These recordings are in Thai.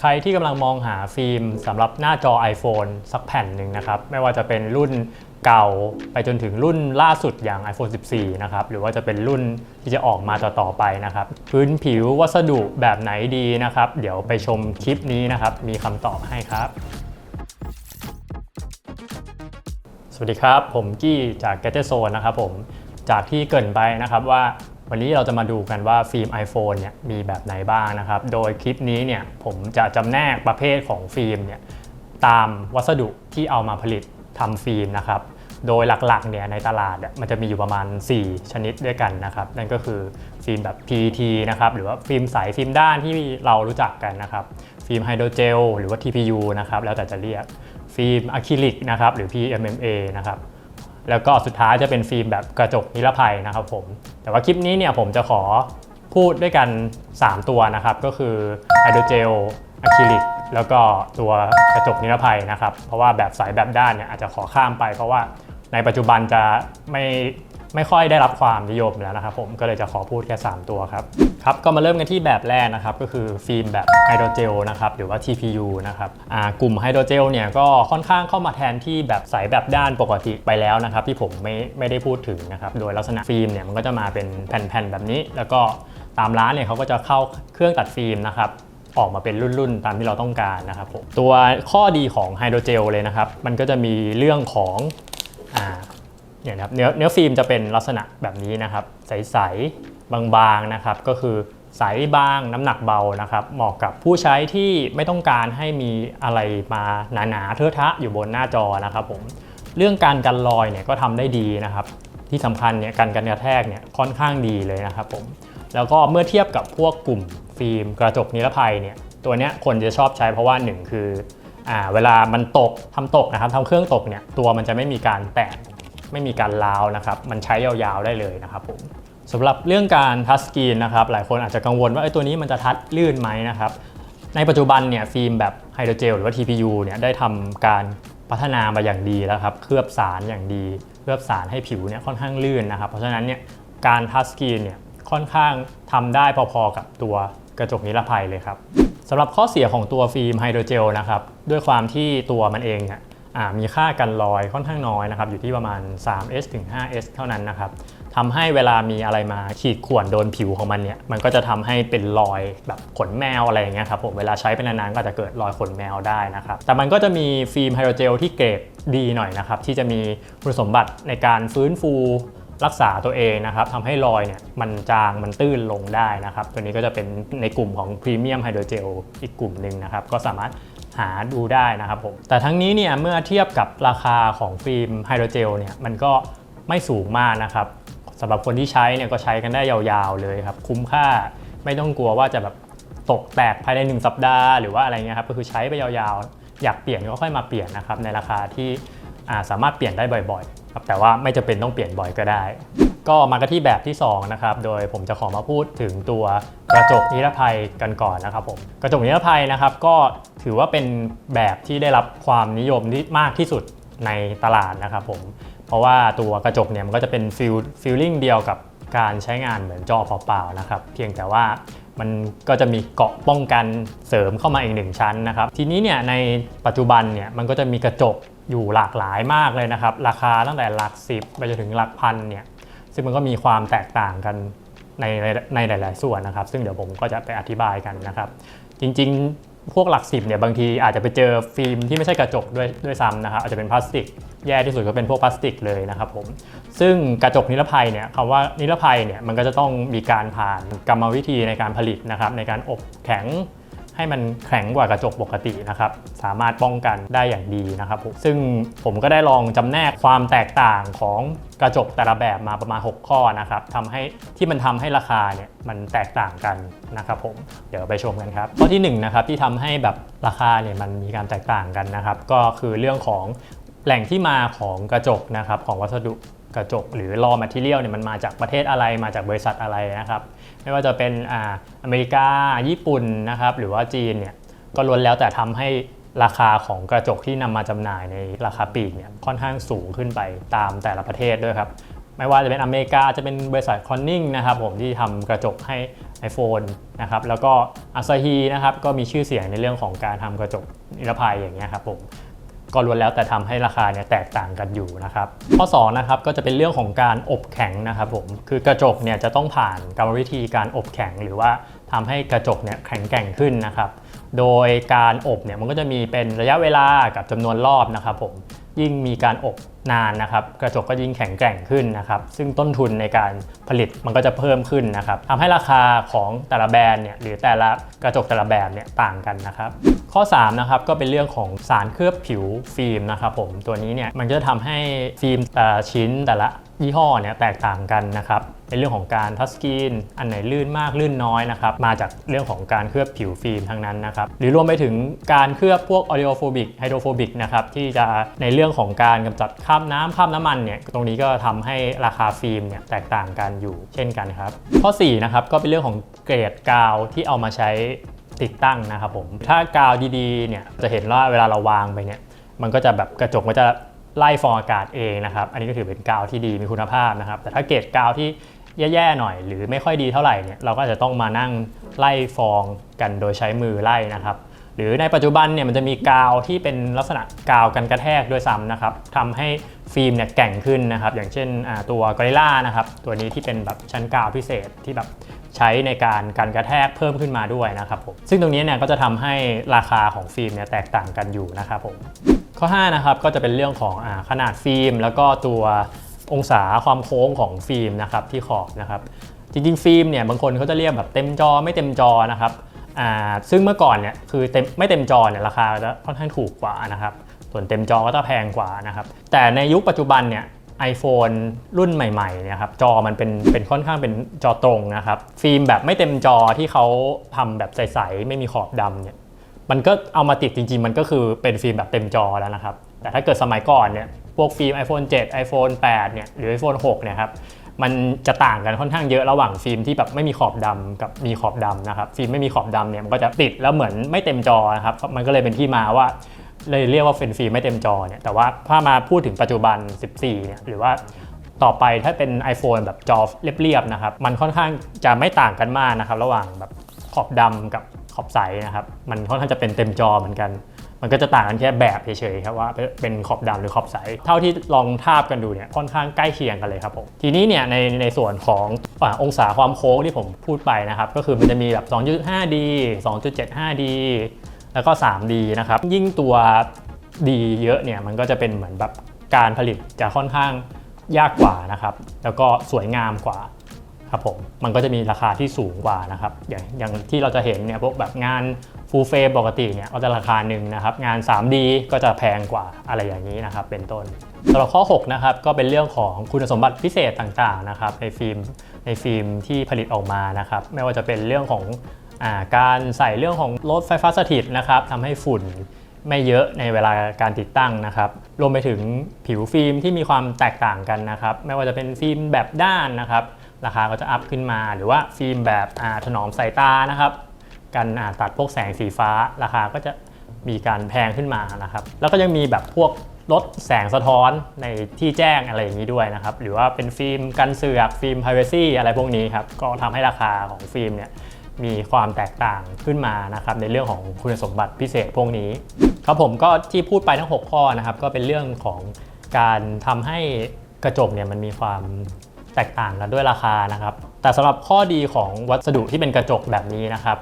ใครที่กำลังมองหาฟิล์มสำหรับหน้าจอ iPhone สักแผ่นหนึ่งนะครับ ไม่ว่าจะเป็นรุ่นเก่าไปจนถึงรุ่นล่าสุดอย่าง iPhone 14 นะครับ หรือว่าจะเป็นรุ่นที่จะออกมาต่อๆไปนะครับ พื้นผิววัสดุแบบไหนดีนะครับ เดี๋ยวไปชมคลิปนี้นะครับ มีคำตอบให้ครับ สวัสดีครับ ผมกี้จาก g a d g e t Zone นะครับผมจากที่เกินไปนะครับว่า วันนี้เราจะมาดูกันว่าฟิล์ม iPhone เนี่ยมีแบบไหนบ้างนะครับ โดยคลิปนี้เนี่ยผมจะจำแนกประเภทของฟิล์มเนี่ยตามวัสดุที่เอามาผลิตทำฟิล์มนะครับ โดยหลักๆเนี่ยในตลาดมันจะมีอยู่ประมาณ 4 ชนิดด้วยกันนะครับ นั่นก็คือฟิล์มแบบ PET นะครับหรือว่าฟิล์มใสฟิล์มด้านที่เรารู้จักกันนะครับ ฟิล์มไฮโดรเจลหรือว่า TPU นะครับแล้วแต่จะเรียกฟิล์มอะคริลิกนะครับหรือ PMMA นะครับ แล้วก็สุดท้ายจะเป็นฟิล์มแบบกระจกนิรภัยนะครับผม แต่ว่าคลิปนี้เนี่ยผมจะขอพูดด้วยกัน 3 ตัวนะครับ ก็คือไฮโดรเจลอะคริลิกแล้วก็ตัวกระจกนิรภัยนะครับ เพราะว่าแบบสายแบบด้านเนี่ยอาจจะขอข้ามไป เพราะว่าในปัจจุบันจะไม่ ไม่ค่อยได้รับความนิยมแล้วนะครับผมก็เลยจะขอพูดแค่ 3 ตัวครับครับก็มาเริ่มกันที่แบบแรกนะครับก็คือฟิล์มแบบไฮโดรเจลนะครับหรือว่า TPU นะครับกลุ่มไฮโดรเจลเนี่ยก็ค่อนข้างเข้ามาแทนที่แบบใสแบบด้านปกติไปแล้วนะครับที่ผมไม่ไม่ได้พูดถึงนะครับโดยลักษณะฟิล์มเนี่ยมันก็จะมาเป็นแผ่นๆแบบนี้ แล้วก็ตามร้านเนี่ยเขาก็จะเข้าเครื่องตัดฟิล์มนะครับออกมาเป็นรุ่นๆ ตามที่เราต้องการนะครับผมตัวข้อดีของไฮโดรเจลเลยนะครับ มันก็จะมีเรื่องของ เนี่ยนะครับเนื้อเนื้อฟิล์มจะเป็นลักษณะแบบนี้นะครับ ใสๆบางๆนะครับ ก็คือใสบางน้ำหนักเบานะครับ เหมาะกับผู้ใช้ที่ไม่ต้องการให้มีอะไรมาหนาๆเทอะทะอยู่บนหน้าจอนะครับผมเรื่องการกันรอยเนี่ยก็ทำได้ดีนะครับ ที่สำคัญเนี่ยการกันกระแทกเนี่ยค่อนข้างดีเลยนะครับผมแล้วก็เมื่อเทียบกับพวกกลุ่มฟิล์มกระจกนิรภัยเนี่ยตัวเนี้ยคนจะชอบใช้เพราะว่าหนึ่งคืออเวลามันตกทำตกนะครับทำเครื่องตกเนี่ยตัวมันจะไม่มีการแตก ไม่มีการล้าวนะครับ มันใช้ยาวๆได้เลยนะครับผมสำหรับเรื่องการทัชสกรีนนะครับ หลายคนอาจจะกังวลว่าไอ้ตัวนี้มันจะทัชลื่นไหมนะครับ ในปัจจุบันเนี่ยฟิล์มแบบไฮโดรเจลหรือว่า TPU เนี่ยได้ทำการพัฒนามาอย่างดีแล้วครับ เคลือบสารอย่างดี เคลือบสารให้ผิวเนี่ยค่อนข้างลื่นนะครับ เพราะฉะนั้นเนี่ยการทัชสกรีนเนี่ยค่อนข้างทำได้พอๆกับตัวกระจกนิรภัยเลยครับสำหรับข้อเสียของตัวฟิล์มไฮโดรเจลนะครับด้วยความที่ตัวมันเองเนี่ย มีค่ากันรอยค่อนข้างน้อยนะครับอยู่ที่ประมาณ 3s ถึง 5s เท่านั้นนะครับทำให้เวลามีอะไรมาขีดข่วนโดนผิวของมันเนี่ยมันก็จะทำให้เป็นรอยแบบขนแมวอะไรอย่างเงี้ยครับผมเวลาใช้ไปนานๆก็จจะเกิดรอยขนแมวได้นะครับแต่มันก็จะมีฟิล์มไฮโดรเจลที่เกรดดีหน่อยนะครับที่จะมีคุณสมบัติในการฟื้นฟูรักษาตัวเองนะครับทำให้รอยเนี่ยมันจางมันตื้นลงได้นะครับ ตัวนี้ก็จะเป็นในกลุ่มของพรีเมียมไฮโดรเจลอีกกลุ่มหนึ่งนะครับ ก็สามารถ หาดูได้นะครับผมแต่ทั้งนี้เนี่ยเมื่อเทียบกับราคาของฟิล์มไฮโดรเจลเนี่ยมันก็ไม่สูงมากนะครับสำหรับคนที่ใช้เนี่ยก็ใช้กันได้ยาวๆเลยครับคุ้มค่าไม่ต้องกลัวว่าจะแบบตกแตกภายใน 1 สัปดาห์หรือว่าอะไรเงี้ยครับก็คือใช้ไปยาวๆ อยากเปลี่ยนก็ค่อยมาเปลี่ยนนะครับในราคาที่สามารถเปลี่ยนได้บ่อยๆครับแต่ว่าไม่จะเป็นต้องเปลี่ยนบ่อยก็ได้ ก็มากันที่แบบที่2นะครับ โดยผมจะขอมาพูดถึงตัวกระจกนิรภัยกันก่อนนะครับผม กระจกนิรภัยนะครับก็ถือว่าเป็นแบบที่ได้รับความนิยมที่มากที่สุดในตลาดนะครับผม เพราะว่าตัวกระจกเนี่ยมันก็จะเป็นฟิลฟิลลิ่งเดียวกับการใช้งานเหมือนจอเปล่าๆนะครับ เพียงแต่ว่ามันก็จะมีเกาะป้องกันเสริมเข้ามาอีกหนึ่งชั้นนะครับ ทีนี้เนี่ยในปัจจุบันเนี่ยมันก็จะมีกระจกอยู่หลากหลายมากเลยนะครับ ราคาตั้งแต่หลักสิบไปจนถึงหลักพันเนี่ย ซึ่งมันก็มีความแตกต่างกันในในในหลาย ๆ ส่วนนะครับ ซึ่งเดี๋ยวผมก็จะไปอธิบายกันนะครับ จริง ๆ พวกหลักสิบเนี่ยบางทีอาจจะไปเจอฟิล์มที่ไม่ใช่กระจกด้วยด้วยซ้ำนะครับอาจจะเป็นพลาสติก แย่ที่สุดก็เป็นพวกพลาสติกเลยนะครับผมซึ่งกระจกนิรภัยเนี่ยคำว่านิรภัยเนี่ยมันก็จะต้องมีการผ่านกรรมวิธีในการผลิตนะครับในการอบแข็ง ให้มันแข็งกว่ากระจกปกตินะครับ สามารถป้องกันได้อย่างดีนะครับผมซึ่งผมก็ได้ลองจำแนกความแตกต่างของกระจกแต่ละแบบมาประมาณ 6 ข้อนะครับทำให้ที่มันทำให้ราคาเนี่ยมันแตกต่างกันนะครับผมเดี๋ยวไปชมกันครับข้อที่1นนะครับที่ทำให้แบบราคาเนี่ยมันมีการแตกต่างกันนะครับ ก็คือเรื่องของแหล่งที่มาของกระจกนะครับของวัสดุกระจกหรือ raw material เนี่ยมันมาจากประเทศอะไรมาจากบริษัทอะไรนะครับ ไม่ว่าจะเป็นอ่าอเมริกา ญี่ปุ่นนะครับหรือว่าจีนเนี่ยก็ล้วนแล้วแต่ทำให้ราคาของกระจกที่นำมาจำหน่ายในราคาปีกเนี่ยค่อนข้างสูงขึ้นไปตามแต่ละประเทศด้วยครับไม่ว่าจะเป็นอเมริกาจะเป็นบริษัทคอนนิงนะครับผมที่ทำกระจกให้ iPhone นะครับแล้วก็อาซาฮีนะครับก็มีชื่อเสียงในเรื่องของการทำกระจกนิรภัยอย่างเงี้ยครับผม ก็ล้วนแล้วแต่ทำให้ราคาเนี่ยแตกต่างกันอยู่นะครับ ข้อ2นะครับก็จะเป็นเรื่องของการอบแข็งนะครับผมคือกระจกเนี่ยจะต้องผ่านกรรมวิธีการอบแข็ง หรือว่าทำให้กระจกเนี่ยแข็งแกร่งขึ้นนะครับ โดยการอบเนี่ยมันก็จะมีเป็นระยะเวลากับจำนวนรอบนะครับผมยิ่งมีการอบนานนะครับ กระจกก็ยิ่งแข็งแกร่งขึ้นนะครับ ซึ่งต้นทุนในการผลิตมันก็จะเพิ่มขึ้นนะครับทำให้ราคาของแต่ละแบรนด์เนี่ยหรือแต่ละกระจกแต่ละแบบเนี่ยต่างกันนะครับ ข้อ 3 นะครับ ก็เป็นเรื่องของสารเคลือบผิวฟิล์มนะครับผมตัวนี้เนี่ยมันก็จะทำให้ฟิล์มแต่ละชิ้นแต่ละยี่ห้อเนี่ยแตกต่างกันนะครับในเรื่องของการทัชสกรีนอันไหนลื่นมากลื่นน้อยนะครับมาจากเรื่องของการเคลือบผิวฟิล์มทั้งนั้นนะครับหรือรวมไปถึงการเคลือบพวกอ u ดิโอโฟบิกไฮโดรโฟบิกนะครับที่จะในเรื่องของการกำจัดคราบน้ำคราบน้ำมันเนี่ยตรงนี้ก็ทำให้ราคาฟิล์มเนี่ยแตกต่างกันอยู่เช่นกันครับข้อ4นะครับก็เป็นเรื่องของเกรดกาวที่เอามาใช้ ติดตั้งนะครับผม ถ้ากาวดีๆเนี่ยจะเห็นว่าเวลาเราวางไปเนี่ยมันก็จะแบบกระจกมันจะไล่ฟองอากาศเองนะครับ อันนี้ก็ถือเป็นกาวที่ดีมีคุณภาพนะครับ แต่ถ้าเกรดกาวที่แย่ๆหน่อย หรือไม่ค่อยดีเท่าไหร่เนี่ยเราก็จะต้องมานั่งไล่ฟองกันโดยใช้มือไล่นะครับ หรือในปัจจุบันเนี่ยมันจะมีกาวที่เป็นลักษณะกาวกันกระแทกด้วยซ้ำนะครับทำให้ฟิล์มเนี่ยแก่งขึ้นนะครับ อย่างเช่นตัวกอริล่านะครับ ตัวนี้ที่เป็นแบบชั้นกาวพิเศษที่แบบ ใช้ในการกันกระแทกเพิ่มขึ้นมาด้วยนะครับผมซึ่งตรงนี้เนี่ยก็จะทำให้ราคาของฟิล์มเนี่ยแตกต่างกันอยู่นะครับผมข้อ5นะครับก็จะเป็นเรื่องของอขนาดฟิล์ม แล้วก็ตัวองศาความโค้งของฟิล์มนะครับที่ขอบนะครับจริงๆฟิล์มเนี่ยบางคนเขาจะเรียกแบบเต็มจอไม่เต็มจอนะครับซึ่งเมื่อก่อนเนี่ยคือเต็มไม่เต็มจอเนี่ยราคาจะค่อนข้างถูกกว่านะครับส่วนเต็มจอก็จะแพงกว่านะครับแต่ในยุคปัจจุบันเนี่ย iPhone รุ่นใหม่ๆเนี่ยครับจอมันเป็นเป็นค่อนข้างเป็นจอตรงนะครับฟิล์มแบบไม่เต็มจอที่เขาทำแบบใสๆไม่มีขอบดำเนี่ยมันก็เอามาติดจริงๆ มันก็คือเป็นฟิล์มแบบเต็มจอแล้วนะครับ แต่ถ้าเกิดสมัยก่อนเนี่ยพวกฟิล์ม iPhone 7 iPhone 8เนี่ยหรือ iPhone 6เนี่ยครับมันจะต่างกันค่อนข้างเยอะระหว่างฟิล์มที่แบบไม่มีขอบดำกับมีขอบดำนะครับฟิล์มไม่มีขอบดำเนี่ยมันก็จะติดแล้วเหมือนไม่เต็มจอนะครับมันก็เลยเป็นที่มาว่า เลยเรียกว่าเป็นฟิล์มไม่เต็มจอเนี่ยแต่ว่าถ้ามาพูดถึงปัจจุบัน 14เนี่ยหรือว่าต่อไปถ้าเป็น iPhone แบบจอเรียบๆนะครับมันค่อนข้างจะไม่ต่างกันมากนะครับระหว่างแบบขอบดำกับขอบใสนะครับมันค่อนข้างจะเป็นเต็มจอเหมือนกัน มันก็จะต่างกันแค่แบบเฉยๆครับว่าเป็นขอบดำหรือขอบใส เท่าที่ลองทาบกันดูเนี่ยค่อนข้างใกล้เคียงกันเลยครับผมทีนี้เนี่ยในในส่วนของอองศาความโค้งที่ผมพูดไปนะครับก็คือมันจะมีแบบ 2.5D 2.75D แล้วก็ 3D นะครับ ยิ่งตัวดีเยอะเนี่ยมันก็จะเป็นเหมือนแบบการผลิตจะค่อนข้างยากกว่านะครับ แล้วก็สวยงามกว่าครับผม มันก็จะมีราคาที่สูงกว่านะครับ อย่างอย่างที่เราจะเห็นเนี่ยพวกแบบงานฟูลเฟรมปกติเนี่ยก็จะราคาหนึ่งนะครับ งาน 3D ก็จะแพงกว่าอะไรอย่างนี้นะครับ เป็นต้นสำหรับข้อ 6 นะครับ ก็เป็นเรื่องของคุณสมบัติพิเศษต่างๆนะครับ ในฟิล์มในฟิล์มที่ผลิตออกมานะครับ ไม่ว่าจะเป็นเรื่องของ การใส่เรื่องของรถไฟฟ้าสถิตนะครับทำให้ฝุ่นไม่เยอะในเวลาการติดตั้งนะครับ รวมไปถึงผิวฟิล์มที่มีความแตกต่างกันนะครับ ไม่ว่าจะเป็นฟิล์มแบบด้านนะครับ ราคาก็จะอัพขึ้นมา หรือว่าฟิล์มแบบถนอมสายตานะครับ กันตัดพวกแสงสีฟ้า ราคาก็จะมีการแพงขึ้นมานะครับ แล้วก็ยังมีแบบพวกลดแสงสะท้อนในที่แจ้งอะไรอย่างนี้ด้วยนะครับ หรือว่าเป็นฟิล์มกันเสือกฟิล์ม privacy อะไรพวกนี้ครับ ก็ทำให้ราคาของฟิล์มเนี่ย มีความแตกต่างขึ้นมานะครับในเรื่องของคุณสมบัติพิเศษพวกนี้ ครับผมก็ที่พูดไปทั้ง 6 ข้อนะครับ ก็เป็นเรื่องของการทำให้กระจกเนี่ยมันมีความแตกต่างกันด้วยราคานะครับ แต่สำหรับข้อดีของวัสดุที่เป็นกระจกแบบนี้นะครับ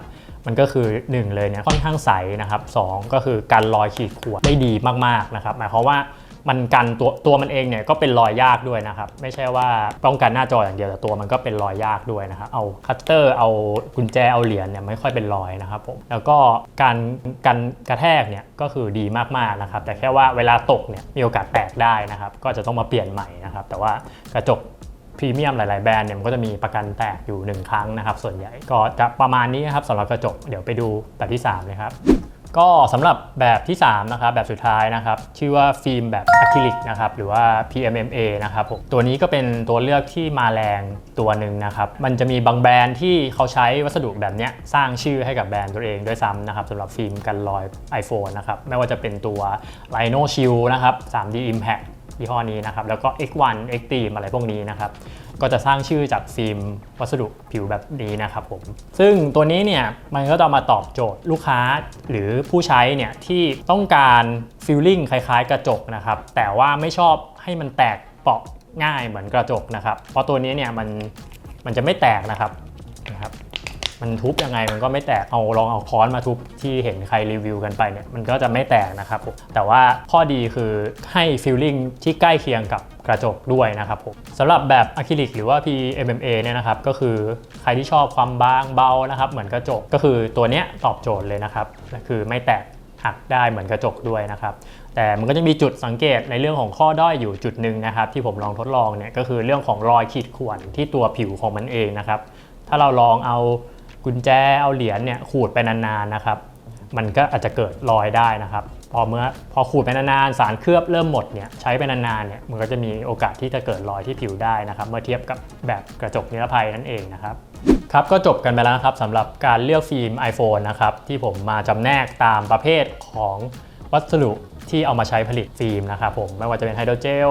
มันก็คือ 1 เลยเนี่ยค่อนข้างใสนะครับสองก็คือกันรอยขีดข่วนได้ดีมากๆนะครับ หมายความว่า มันกันตัวตัวมันเองเนี่ยก็เป็นรอยยากด้วยนะครับ ไม่ใช่ว่าป้องกันหน้าจออย่างเดียวแต่ตัวมันก็เป็นรอยยากด้วยนะครับเอาคัตเตอร์เอากุญแจเอาเหรียญเนี่ยไม่ค่อยเป็นรอยนะครับผมแล้วก็การกันกระแทกเนี่ยก็คือดีมากๆนะครับ แต่แค่ว่าเวลาตกเนี่ยมีโอกาสแตกได้นะครับ ก็จะต้องมาเปลี่ยนใหม่นะครับ แต่ว่ากระจกพรีเมียมหลาย ๆ แบรนด์เนี่ยมันก็จะมีประกันแตกอยู่ 1 ครั้งนะครับ ส่วนใหญ่ก็จะประมาณนี้ครับสำหรับกระจกเดี๋ยวไปดูแบบที่ 3 เลยครับ ก็สำหรับแบบที่ 3 นะครับ แบบสุดท้ายนะครับ ชื่อว่าฟิล์มแบบอะคริลิกนะครับ หรือว่า PMMA นะครับผมตัวนี้ก็เป็นตัวเลือกที่มาแรงตัวหนึ่งนะครับ มันจะมีบางแบรนด์ที่เขาใช้วัสดุแบบนี้สร้างชื่อให้กับแบรนด์ตัวเองด้วยซ้ำนะครับสำหรับฟิล์มกันรอย iPhone นะครับ ไม่ว่าจะเป็นตัว Rhino Shield นะครับ 3D Impact ยี่ห้อนี้นะครับ แล้วก็ X1 X Team อะไรพวกนี้นะครับ ก็จะสร้างชื่อจากฟิล์มวัสดุผิวแบบนี้นะครับผม ซึ่งตัวนี้เนี่ยมันก็จะมาตอบโจทย์ลูกค้าหรือผู้ใช้เนี่ยที่ต้องการฟิลลิ่งคล้ายๆ กระจกนะครับ แต่ว่าไม่ชอบให้มันแตกเปราะง่ายเหมือนกระจกนะครับ เพราะตัวนี้เนี่ยมันมันจะไม่แตกนะครับนะครับ มันทุบยังไงมันก็ไม่แตกเอาลองเอาค้อนมาทุบที่เห็นใครรีวิวกันไปเนี่ยมันก็จะไม่แตกนะครับผมแต่ว่าข้อดีคือให้ฟีลลิ่งที่ใกล้เคียงกับกระจกด้วยนะครับผมสำหรับแบบอะคริลิกหรือว่า PMMA เนี่ยนะครับก็คือใครที่ชอบความบางเบานะครับเหมือนกระจกก็คือตัวเนี้ยตอบโจทย์เลยนะครับคือไม่แตกหักได้เหมือนกระจกด้วยนะครับแต่มันก็จะมีจุดสังเกตในเรื่องของข้อด้อยอยู่จุดหนึ่งนะครับที่ผมลองทดลองเนี่ยก็คือเรื่องของรอยขีดข่วนที่ตัวผิวของมันเองนะครับถ้าเราลองเอา กุญแจเอาเหรียญเนี่ยขูดไปนานๆนะครับ มันก็อาจจะเกิดรอยได้นะครับ พอเมื่อพอขูดไปนานๆสารเคลือบเริ่มหมดเนี่ยใช้ไปนานๆเนี่ยมันก็จะมีโอกาสที่จะเกิดรอยที่ผิวได้นะครับ เมื่อเทียบกับแบบกระจกนิรภัยนั่นเองนะครับครับก็จบกันไปแล้วนะครับสำหรับการเลือกฟิล์ม iPhone นะครับที่ผมมาจำแนกตามประเภทของวัสดุที่เอามาใช้ผลิตฟิล์มนะครับผมไม่ว่าจะเป็นไฮโดรเจล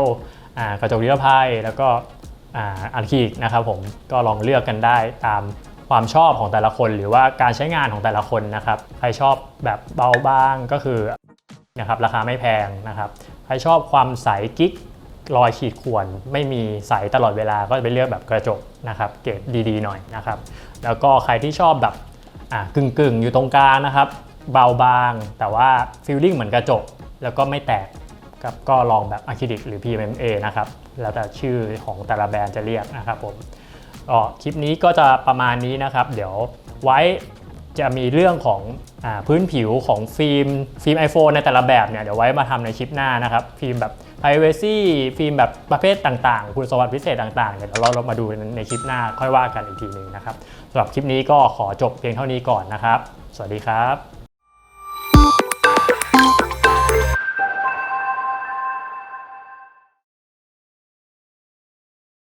กระจกนิรภัยแล้วก็อ่าอะคริลิกนะครับผมก็ลองเลือกกันได้ตาม ความชอบของแต่ละคน หรือว่าการใช้งานของแต่ละคนนะครับ ใครชอบแบบเบาบางก็คือนะครับราคาไม่แพงนะครับ ใครชอบความใสกิ๊กรอยขีดข่วน ไม่มีใสตลอดเวลาก็ไปเลือกแบบกระจกนะครับ เกรดดีๆหน่อยนะครับ แล้วก็ใครที่ชอบแบบอ่ากึ่งๆอยู่ตรงกลางนะครับ เบาบาง แต่ว่าฟีลลิ่งเหมือนกระจก แล้วก็ไม่แตกครับก็ลองแบบอะคริลิกหรือ PMMA นะครับ แล้วแต่ชื่อของแต่ละแบรนด์จะเรียกนะครับผม ก็คลิปนี้ก็จะประมาณนี้นะครับ เดี๋ยวไว้จะมีเรื่องของอพื้นผิวของฟิล์มฟิล์ม iPhone ในแต่ละแบบเนี่ยเดี๋ยวไว้มาทำในคลิปหน้านะครับ ฟิล์มแบบ privacy ฟิล์มแบบประเภทต่างๆ คุณสมบัติพิเศษต่างๆเนี่ยเดี๋ยวเราเรามาดูในคลิปหน้าค่อยว่ากันอีกทีหนึ่งนะครับสำหรับคลิปนี้ก็ขอจบเพียงเท่านี้ก่อนนะครับ สวัสดีครับ